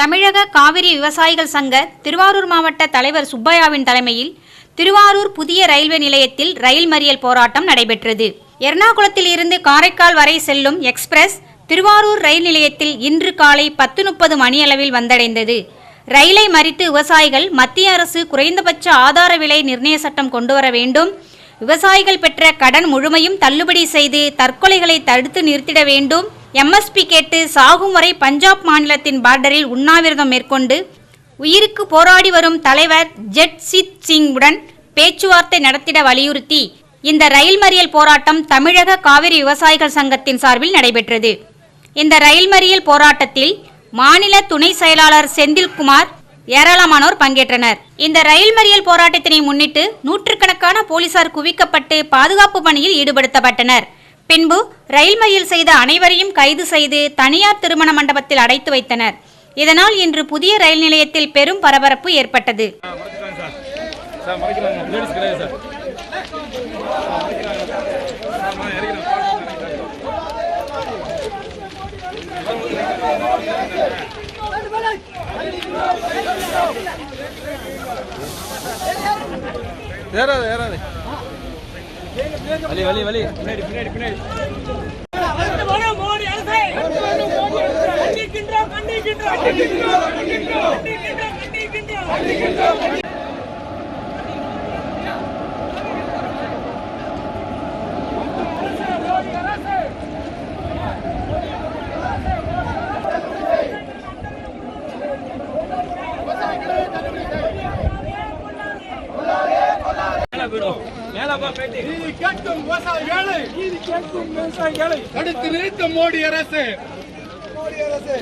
தமிழக காவிரி விவசாயிகள் சங்க திருவாரூர் மாவட்ட தலைவர் சுப்பையாவின் தலைமையில் திருவாரூர் புதிய ரயில்வே நிலையத்தில் ரயில் மறியல் போராட்டம் நடைபெற்றது. எர்ணாகுளத்தில் இருந்து காரைக்கால் வரை செல்லும் எக்ஸ்பிரஸ் திருவாரூர் ரயில் நிலையத்தில் இன்று காலை பத்து முப்பது மணியளவில் வந்தடைந்தது. ரயிலை மறித்து விவசாயிகள் மத்திய அரசு குறைந்தபட்ச ஆதார விலை நிர்ணய சட்டம் கொண்டுவர வேண்டும். விவசாயிகள் பெற்ற கடன் முழுமையும் தள்ளுபடி செய்து தற்கொலைகளை தடுத்து நிறுத்திட வேண்டும். எம்எஸ்பி கேட்டு சாகும் வரை பஞ்சாப் மாநிலத்தின் பார்டரில் உண்ணாவிரதம் மேற்கொண்டு உயிருக்கு போராடி வரும் தலைவர் ஜெட்சித் சிங் உடன் பேச்சுவார்த்தை நடத்திட வலியுறுத்தி இந்த ரயில் மறியல் போராட்டம் தமிழக காவிரி விவசாயிகள் சங்கத்தின் சார்பில் நடைபெற்றது. இந்த ரயில் மறியல் போராட்டத்தில் மாநில துணை செயலாளர் செந்தில்குமார் ஏராளமானோர் பங்கேற்றனர். இந்த ரயில் மறியல் போராட்டத்தினை முன்னிட்டு நூற்றுக்கணக்கான போலீசார் குவிக்கப்பட்டு பாதுகாப்பு பணியில் ஈடுபடுத்தப்பட்டனர். பின்பு ரயில் மறியல் செய்த அனைவரையும் கைது செய்து தனியார் திருமண மண்டபத்தில் அடைத்து வைத்தனர். இதனால் இன்று புதிய ரயில் நிலையத்தில் பெரும் பரபரப்பு ஏற்பட்டது. ஏறாது ஏறாது. வலி வலி வலி. பின்னாடி பின்னாடி பின்னாடி. அரசை கண்டிக்கின்றோம் கண்டிக்கின்றோம் கண்டிக்கின்றோம் கண்டிக்கின்றோம் கண்டிக்கின்றோம். நீதி கேட்கும் விவசாயிகளை நீதி கேட்கும் விவசாயிகளை தடுத்து நிறுத்த மோடி அரசு. மோடி அரசு.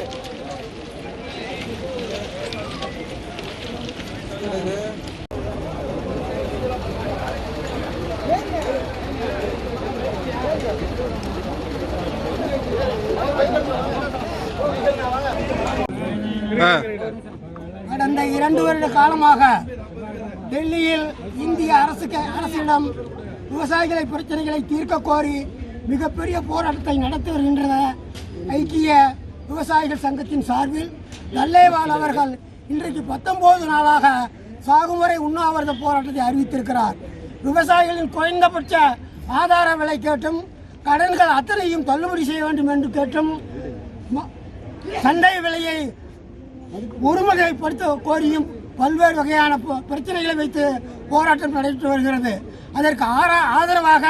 கடந்த இரண்டு வருட காலமாக டெல்லியில் இந்திய அரசுக்கு அரசிடம் விவசாயிகளை பிரச்சனைகளை தீர்க்க கோரி மிகப்பெரிய போராட்டத்தை நடத்தி வருகின்றன. ஐக்கிய விவசாயிகள் சங்கத்தின் சார்பில் நல்லேவால் அவர்கள் இன்றைக்கு பத்தொன்பது நாளாக சாகுமுறை உண்ணாவிரத போராட்டத்தை அறிவித்திருக்கிறார். விவசாயிகளின் குறைந்தபட்ச ஆதார விலை கேட்டும் கடன்கள் அத்தனையும் தள்ளுபடி செய்ய வேண்டும் என்று கேட்டும் ம- சந்தை விலையை ஒருமுறைப்படுத்த கோரியும் பல்வேறு வகையான பிரச்சனைகளை வைத்து போராட்டம் நடைபெற்று வருகிறது. அதற்கு ஆரா- ஆதரவாக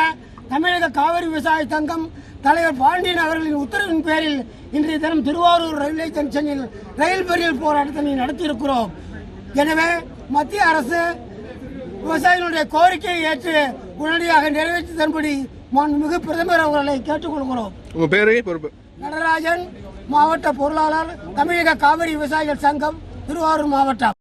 தமிழக காவிரி விவசாய சங்கம் தலைவர் பாண்டியன் அவர்களின் உத்தரவின் பேரில் இன்றைய தினம் திருவாரூர் ரயில்வே ஜங்ஷனில் ரயில் மறியல் போராட்டத்தை நடத்தியிருக்கிறோம். எனவே மத்திய அரசு விவசாயிகளுடைய கோரிக்கையை ஏற்று உடனடியாக நிறைவேற்றி தரும்படி மாண்புமிகு பிரதமர் அவர்களை கேட்டுக்கொள்கிறோம். பேரு பொறுப்பு. நடராஜன் மாவட்ட பொருளாளர் தமிழக காவிரி விவசாயிகள் சங்கம் திருவாரூர் மாவட்டம்.